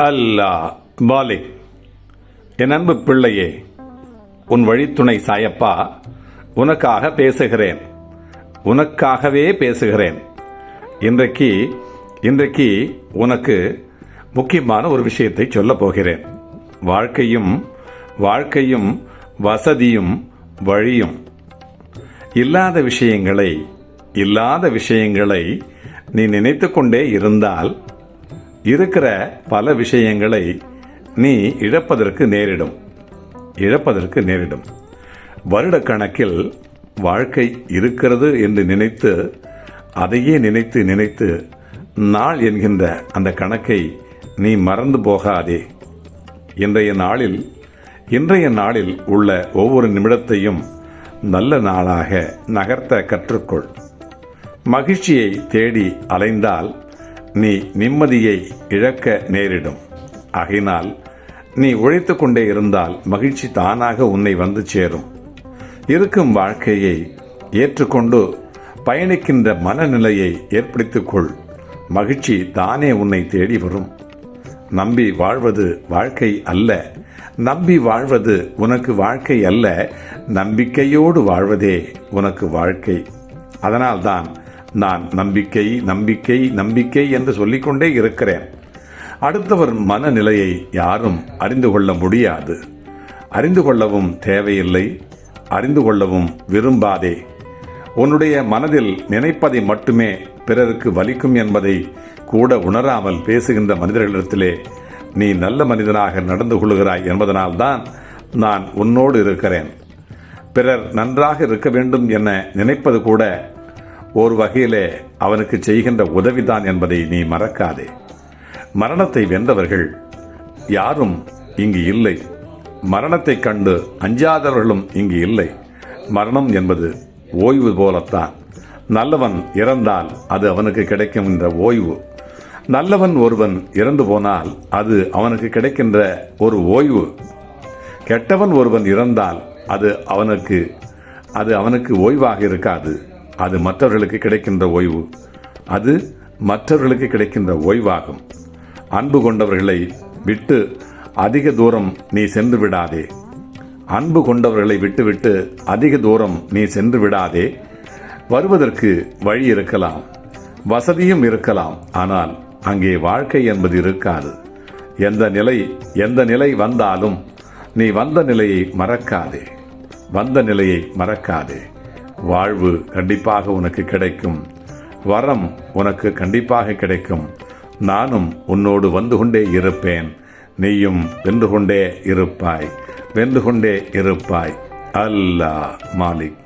அல்லா folic என் அன்பு பிள்ளையே உன் வழித்துணை சாயப்பா உனக்காக பேசுகிறேன் உனக்காகவே பேசுகிறேன். இன்றைக்கு இன்றைக்கு உனக்கு முக்கியமான ஒரு விஷயத்தை சொல்லப் போகிறேன். வாழ்க்கையும் வாழ்க்கையும் வசதியும் வழியும் இல்லாத விஷயங்களை இல்லாத விஷயங்களை நீ நினைத்து கொண்டே இருந்தால் இருக்கிற பல விஷயங்களை நீ இழப்பதற்கு நேரிடும். இழப்பதற்கு நேரிடும். வருடக்கணக்கில் வாழ்க்கை இருக்கிறது என்று நினைத்து அதையே நினைத்து நினைத்து நாள் என்கின்ற அந்த கணக்கை நீ மறந்து போகாதே. இன்றைய நாளில் இன்றைய நாளில் உள்ள ஒவ்வொரு நிமிடத்தையும் நல்ல நாளாக நகர்த்த கற்றுக்கொள். மகிழ்ச்சியை தேடி அலைந்தால் நீ நிம்மதியை இழக்க நேரிடும். ஆகினால் நீ உழைத்து கொண்டே இருந்தால் மகிழ்ச்சி தானாக உன்னை வந்து சேரும். இருக்கும் வாழ்க்கையை ஏற்றுக்கொண்டு பயணிக்கின்ற மனநிலையை ஏற்படுத்திக்கொள். மகிழ்ச்சி தானே உன்னை தேடி வரும். நம்பி வாழ்வது வாழ்க்கை அல்ல. நம்பி வாழ்வது உனக்கு வாழ்க்கை அல்ல. நம்பிக்கையோடு வாழ்வதே உனக்கு வாழ்க்கை. அதனால்தான் நான் நம்பிக்கை நம்பிக்கை நம்பிக்கை என்று சொல்லிக்கொண்டே இருக்கிறேன். அடுத்தவர் மனநிலையை யாரும் அறிந்து கொள்ள முடியாது. அறிந்து கொள்ளவும் தேவையில்லை அறிந்து கொள்ளவும் விரும்பாதே. உன்னுடைய மனதில் நினைப்பதை மட்டுமே பிறருக்கு வலிக்கும் என்பதை கூட உணராமல் பேசுகின்ற மனிதர்களிடத்திலே நீ நல்ல மனிதனாக நடந்து கொள்கிறாய் என்பதனால்தான் நான் உன்னோடு இருக்கிறேன். பிறர் நன்றாக இருக்க வேண்டும் என நினைப்பது கூட ஒரு வகையிலே அவனுக்கு செய்கின்ற உதவிதான் என்பதை நீ மறக்காதே. மரணத்தை வென்றவர்கள் யாரும் இங்கு இல்லை. மரணத்தை கண்டு அஞ்சாதவர்களும் இங்கு இல்லை. மரணம் என்பது ஓய்வு போலத்தான். நல்லவன் இறந்தால் அது அவனுக்கு கிடைக்கின்ற ஓய்வு. நல்லவன் ஒருவன் இறந்து போனால் அது அவனுக்கு கிடைக்கின்ற ஒரு ஓய்வு. கெட்டவன் ஒருவன் இறந்தால் அது அவனுக்கு அது அவனுக்கு ஓய்வாக இருக்காது. அது மற்றவர்களுக்கு கிடைக்கின்ற ஓய்வு. அது மற்றவர்களுக்கு கிடைக்கின்ற ஓய்வாகும். அன்பு கொண்டவர்களை விட்டு அதிக தூரம் நீ சென்று விடாதே. அன்பு கொண்டவர்களை விட்டுவிட்டு அதிக தூரம் நீ சென்று விடாதே. வருவதற்கு வழி இருக்கலாம். வசதியும் இருக்கலாம். ஆனால் அங்கே வாழ்க்கை என்பது இருக்காது. எந்த நிலை எந்த நிலை வந்தாலும் நீ வந்த நிலையை மறக்காதே. வந்த நிலையை மறக்காதே. வாழ்வு கண்டிப்பாக உனக்கு கிடைக்கும். வரம் உனக்கு கண்டிப்பாக கிடைக்கும். நானும் உன்னோடு வந்து கொண்டே இருப்பேன். நீயும் வென்று கொண்டே இருப்பாய். வென்று கொண்டே இருப்பாய். அல்லாஹ் மாலிக்.